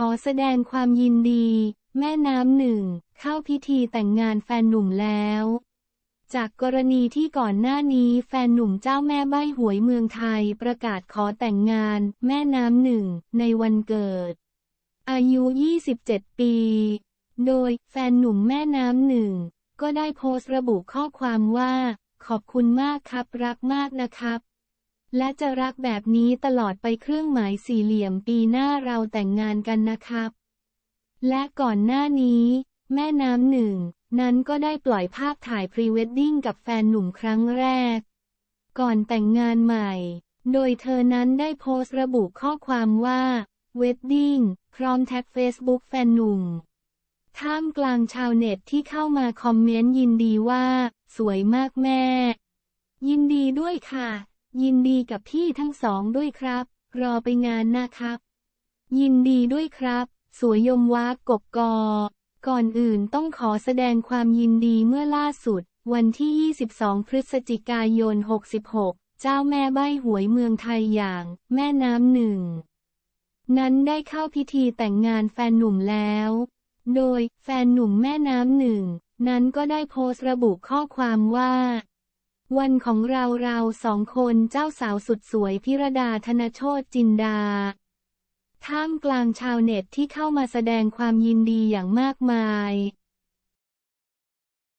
ขอแสดงความยินดี แม่น้ำหนึ่ง เข้าพิธีแต่งงานแฟนหนุ่มแล้ว จากกรณีที่ก่อนหน้านี้แฟนหนุ่มเจ้าแม่ใบ้หวยเมืองไทยประกาศขอแต่งงานแม่น้ำหนึ่งในวันเกิด อายุ 27 ปี โดยแฟนหนุ่มแม่น้ำหนึ่ง ก็ได้โพสต์ระบุข้อความว่า ขอบคุณมากครับรักมากนะครับ และจะรักแบบนี้ตลอดไปเครื่องหมายสี่เหลี่ยมปีหน้าเราแต่งงานกันนะครับ และก่อนหน้านี้ แม่น้ำหนึ่ง นั้นก็ได้ปล่อยภาพถ่ายพรีเวดดิ้งกับแฟนหนุ่มครั้งแรก ก่อนแต่งงานใหม่ โดยเธอนั้นได้โพสต์ระบุข้อความว่าเวดดิ้งพร้อมแท็กเฟซบุ๊กแฟนหนุ่ม ท่ามกลางชาวเน็ตที่เข้ามาคอมเมนต์ยินดีว่า สวยมากแม่ ยินดีด้วยค่ะ ยินดีกับพี่ทั้งสองด้วยครับ รอไปงานนะครับ ยินดีด้วยครับ สวยยมวากกบกอ ก่อนอื่นต้องขอแสดงความยินดีเมื่อล่าสุด วันที่ 22 พฤศจิกายน 66 เจ้าแม่ใบหวยเมืองไทยอย่าง แม่น้ำหนึ่ง นั้นได้เข้าพิธีแต่งงานแฟนหนุ่มแล้ว โดยแฟนหนุ่มแม่น้ำหนึ่ง นั้นก็ได้โพสต์ระบุข้อความว่า วันของเราเราสองคนเจ้าสาวสุดสวยพิรดาธนโชตจินดา ท่ามกลางชาวเน็ตที่เข้ามาแสดงความยินดีอย่างมากมาย